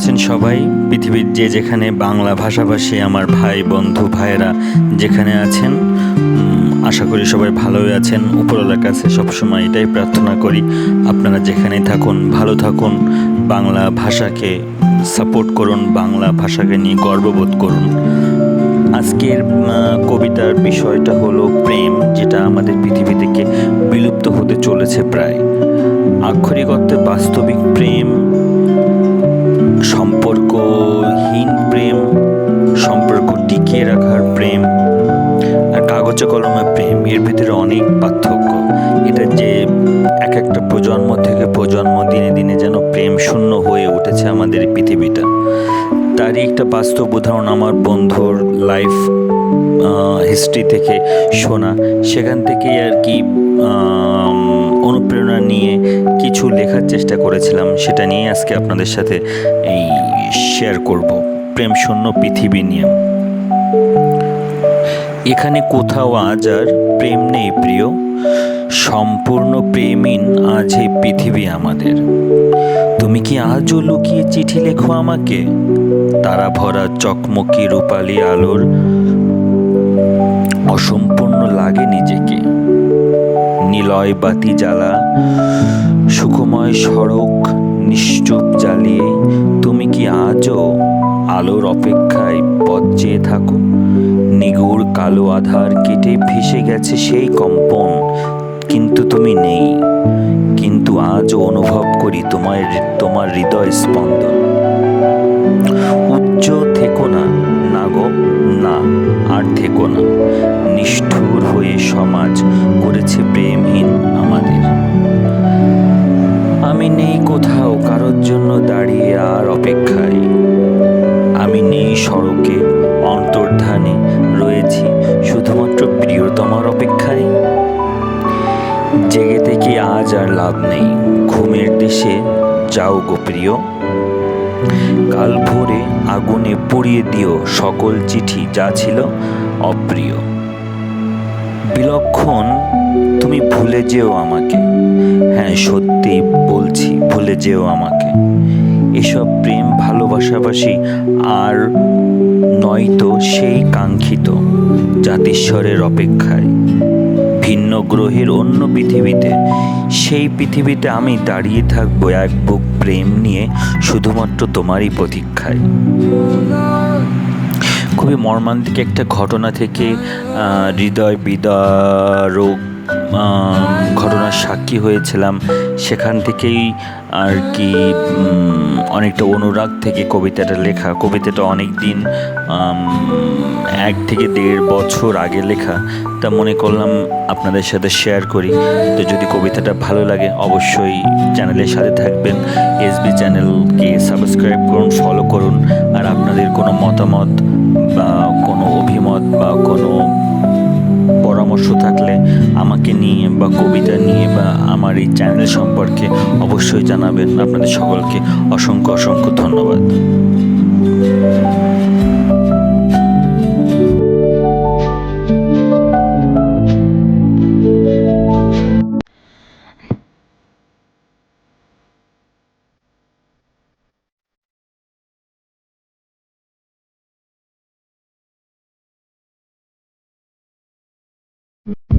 আছেন সবাই। পৃথিবীর যে যেখানে বাংলা ভাষাভাষী আমার ভাই, বন্ধু, ভাইয়েরা যেখানে আছেন আশা করি সবাই ভালোই আছেন। উপরওয়ালার কাছে সবসময় এটাই প্রার্থনা করি, আপনারা যেখানেই থাকুন, ভালো থাকুন, বাংলা ভাষাকে সাপোর্ট করুন, বাংলা ভাষাকে নিয়ে গর্ববোধ করুন। আজকের কবিতার বিষয়টা হলো প্রেম, যেটা আমাদের পৃথিবী থেকে বিলুপ্ত হতে চলেছে প্রায়। আক্ষরিক অর্থে বাস্তবিক প্রেম সম্পর্ক টিকিয়ে রাখার প্রেম আর কাগজে কলমে প্রেম, এর ভিতরে অনেক পার্থক্য। এটা যে এক একটা প্রজন্ম থেকে প্রজন্ম দিনে দিনে যেন প্রেম শূন্য হয়ে উঠেছে আমাদের পৃথিবীটা। তারই একটা বাস্তব উদাহরণ আমার বন্ধুর লাইফ হিস্ট্রি থেকে শোনা। সেখান থেকেই আর কি অনুপ্রেরণা নিয়ে কিছু লেখার চেষ্টা করেছিলাম। সেটা নিয়ে আজকে আপনাদের সাথে এই শেয়ার করব। প্রেম শূন্য পৃথিবী নিয়ে। এখানে কোথাও আজ আর প্রেম নেই প্রিয়। সম্পূর্ণ প্রেমহীন আজ এই পৃথিবী আমাদের। তুমি কি আজও লুকিয়ে চিঠি লেখো আমাকে? তারা ভরা চকমকি রূপালি আলোর অসম্পূর্ণ লাগে নিজেকে। নিলয় বাতি জ্বালা, সুখময় সড়ক নিশ্চুপ জ্বালিয়ে তুমি কি আজও আলোর অপেক্ষায় পথ চেয়ে থাকো। নিগুড় কালো আধার কেটে ভেসে গেছে সেই কম্পন। কিন্তু তুমি নেই। কিন্তু আজও অনুভব করি তোমার তোমার হৃদয় স্পন্দন। উচ্চ থেকো না না গো, না, আর থেকো না। নিষ্ঠুর হয়ে সমাজ করেছে প্রেমহীন আমাদের আর লাভ নেই। ঘুমের দেশে যাও গো প্রিয়। কাল ভোরে আগুনে পুড়িয়ে দিও সকল চিঠি যা ছিল অপ্রিয়। বিলক্ষণ তুমি ভুলে যেও আমাকে। হ্যাঁ সত্যি বলছি, ভুলে যেও আমাকে। এসব প্রেম ভালোবাসাবাসি আর নয়তো সেই কাঙ্ক্ষিত জাতিস্বরের অপেক্ষায়। ভিন্ন গ্রহের অন্য পৃথিবীতে, সেই পৃথিবীতে আমি দাঁড়িয়ে থাকব এক বুক প্রেম নিয়ে শুধুমাত্র তোমারই প্রতীক্ষায়। খুবই মর্মান্তিক একটা ঘটনা থেকে হৃদয় বিদারক ঘটনার সাক্ষী হয়েছিলাম। সেখান থেকেই আর কি অনেকটা অনুরাগ থেকে কবিতাটা লেখা। কবিতাটা অনেক দিন এক থেকে দেড় বছর আগে লেখা। তা মনে করলাম আপনাদের সাথে শেয়ার করি। তো যদি কবিতাটা ভালো লাগে, অবশ্যই চ্যানেলের সাথে থাকবেন। এসবি চ্যানেলকে সাবস্ক্রাইব করুন ফলো করুন। আর আপনাদের কোনো মতামত বা কোনো অভিমত বা কোনো পরামর্শ থাকলে আমাকে নিয়ে বা কবিতা নিয়ে বা আমার এই চ্যানেল সম্পর্কে অবশ্যই জানাবেন। আপনাদের সকলকে অসংখ্য অসংখ্য ধন্যবাদ।